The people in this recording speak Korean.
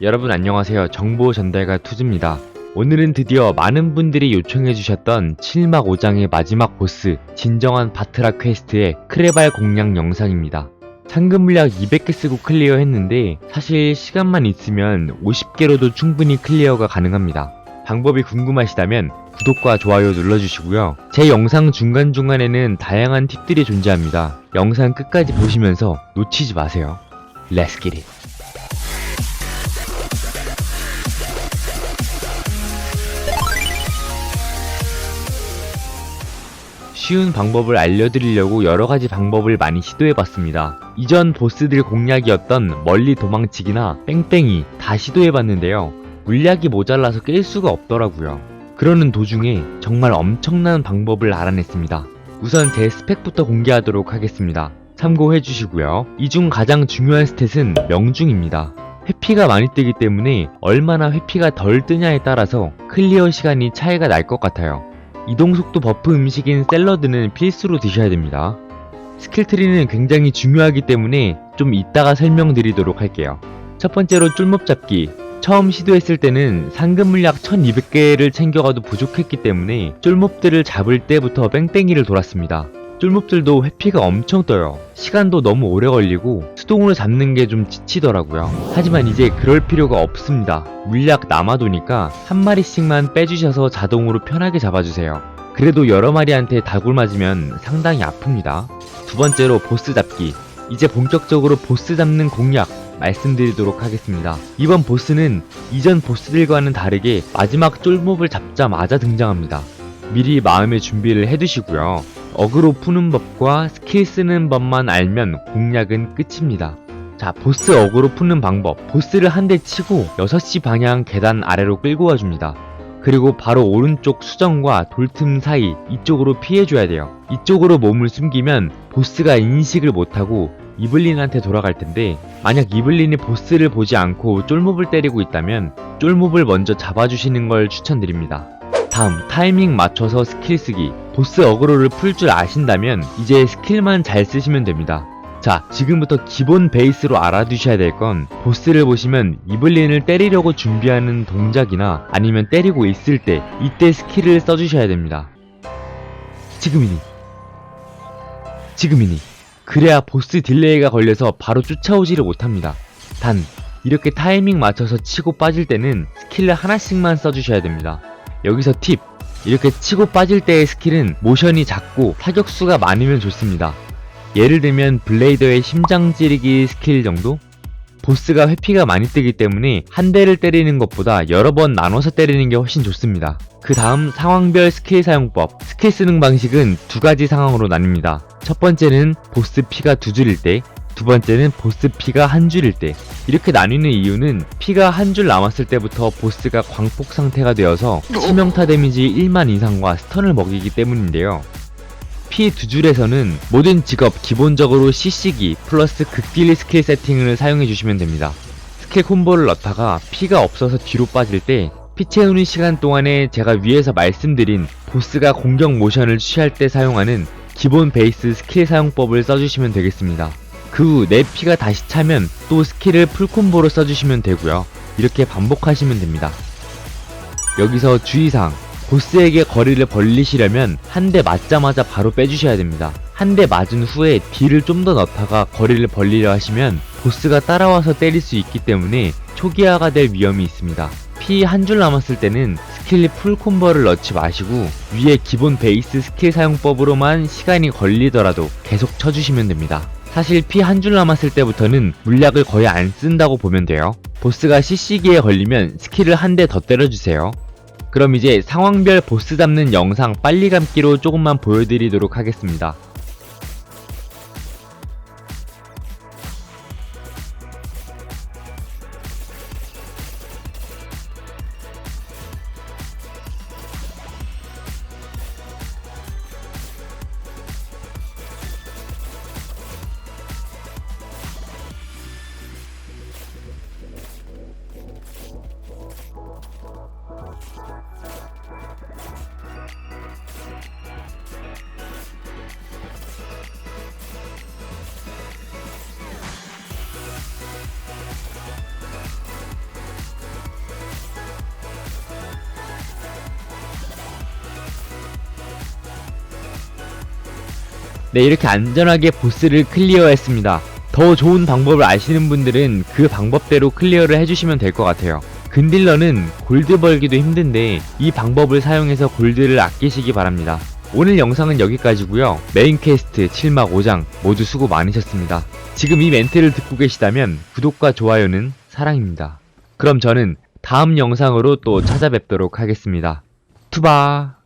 여러분 안녕하세요. 정보 전달가 투즈입니다. 오늘은 드디어 많은 분들이 요청해주셨던 7막 5장의 마지막 보스, 진정한 바트라 퀘스트의 크레발 공략 영상입니다. 상금 물약 200개 쓰고 클리어 했는데, 사실 시간만 있으면 50개로도 충분히 클리어가 가능합니다. 방법이 궁금하시다면 구독과 좋아요 눌러주시고요. 제 영상 중간중간에는 다양한 팁들이 존재합니다. 영상 끝까지 보시면서 놓치지 마세요. Let's get it. 쉬운 방법을 알려드리려고 여러가지 방법을 많이 시도해봤습니다. 이전 보스들 공략이었던 멀리 도망치기나 뺑뺑이 다 시도해봤는데요. 물약이 모자라서 깰 수가 없더라고요. 그러는 도중에 정말 엄청난 방법을 알아냈습니다. 우선 제 스펙부터 공개하도록 하겠습니다. 참고해주시고요. 이 중 가장 중요한 스탯은 명중입니다. 회피가 많이 뜨기 때문에 얼마나 회피가 덜 뜨냐에 따라서 클리어 시간이 차이가 날 것 같아요. 이동속도 버프 음식인 샐러드는 필수로 드셔야 됩니다. 스킬트리는 굉장히 중요하기 때문에 좀 이따가 설명드리도록 할게요. 첫 번째로 쫄몹 잡기. 처음 시도했을 때는 상금 물약 1200개를 챙겨가도 부족했기 때문에 쫄몹들을 잡을 때부터 뺑뺑이를 돌았습니다. 쫄몹들도 회피가 엄청 떠요. 시간도 너무 오래 걸리고 수동으로 잡는 게 좀 지치더라고요. 하지만 이제 그럴 필요가 없습니다. 물약 남아도니까 한 마리씩만 빼주셔서 자동으로 편하게 잡아주세요. 그래도 여러 마리한테 다굴 맞으면 상당히 아픕니다. 두 번째로 보스 잡기. 이제 본격적으로 보스 잡는 공략 말씀드리도록 하겠습니다. 이번 보스는 이전 보스들과는 다르게 마지막 쫄몹을 잡자마자 등장합니다. 미리 마음의 준비를 해두시고요. 어그로 푸는 법과 스킬 쓰는 법만 알면 공략은 끝입니다. 자, 보스 어그로 푸는 방법. 보스를 한 대 치고 6시 방향 계단 아래로 끌고 와줍니다. 그리고 바로 오른쪽 수정과 돌틈 사이 이쪽으로 피해줘야 돼요. 이쪽으로 몸을 숨기면 보스가 인식을 못하고 이블린한테 돌아갈 텐데 만약 이블린이 보스를 보지 않고 쫄몹을 때리고 있다면 쫄몹을 먼저 잡아주시는 걸 추천드립니다. 다음 타이밍 맞춰서 스킬 쓰기. 보스 어그로를 풀 줄 아신다면 이제 스킬만 잘 쓰시면 됩니다. 자 지금부터 기본 베이스로 알아두셔야 될 건 보스를 보시면 이블린을 때리려고 준비하는 동작이나 아니면 때리고 있을 때 이때 스킬을 써주셔야 됩니다. 지금이니. 지금이니. 그래야 보스 딜레이가 걸려서 바로 쫓아오지를 못합니다. 단 이렇게 타이밍 맞춰서 치고 빠질 때는 스킬을 하나씩만 써주셔야 됩니다 여기서 팁! 이렇게 치고 빠질 때의 스킬은 모션이 작고 타격수가 많으면 좋습니다. 예를 들면 블레이더의 심장 찌르기 스킬 정도? 보스가 회피가 많이 뜨기 때문에 한 대를 때리는 것보다 여러 번 나눠서 때리는 게 훨씬 좋습니다. 그 다음 상황별 스킬 사용법. 스킬 쓰는 방식은 두 가지 상황으로 나뉩니다. 첫 번째는 보스 피가 두 줄일 때, 두 번째는 보스 피가 한 줄일 때. 이렇게 나뉘는 이유는 피가 한 줄 남았을 때부터 보스가 광폭 상태가 되어서 치명타 데미지 1만 이상과 스턴을 먹이기 때문인데요. 피 두 줄에서는 모든 직업 기본적으로 CC기 플러스 극딜 스킬 세팅을 사용해 주시면 됩니다. 스킬 콤보를 넣다가 피가 없어서 뒤로 빠질 때 피 채우는 시간 동안에 제가 위에서 말씀드린 보스가 공격 모션을 취할 때 사용하는 기본 베이스 스킬 사용법을 써주시면 되겠습니다. 그 후 내 피가 다시 차면 또 스킬을 풀콤보로 써주시면 되고요. 이렇게 반복하시면 됩니다. 여기서 주의사항 보스에게 거리를 벌리시려면 한 대 맞자마자 바로 빼주셔야 됩니다. 한 대 맞은 후에 딜을 좀 더 넣다가 거리를 벌리려 하시면 보스가 따라와서 때릴 수 있기 때문에 초기화가 될 위험이 있습니다. 피 한 줄 남았을 때는 스킬 풀 콤보를 넣지 마시고 위에 기본 베이스 스킬 사용법으로만 시간이 걸리더라도 계속 쳐주시면 됩니다. 사실 피 한 줄 남았을 때부터는 물약을 거의 안 쓴다고 보면 돼요. 보스가 CC기에 걸리면 스킬을 한 대 더 때려주세요. 그럼 이제 상황별 보스 잡는 영상 빨리 감기로 조금만 보여드리도록 하겠습니다. 네, 이렇게 안전하게 보스를 클리어했습니다. 더 좋은 방법을 아시는 분들은 그 방법대로 클리어를 해주시면 될 것 같아요. 근딜러는 골드 벌기도 힘든데 이 방법을 사용해서 골드를 아끼시기 바랍니다. 오늘 영상은 여기까지고요. 메인 퀘스트 7막 5장 모두 수고 많으셨습니다. 지금 이 멘트를 듣고 계시다면 구독과 좋아요는 사랑입니다. 그럼 저는 다음 영상으로 또 찾아뵙도록 하겠습니다. 투바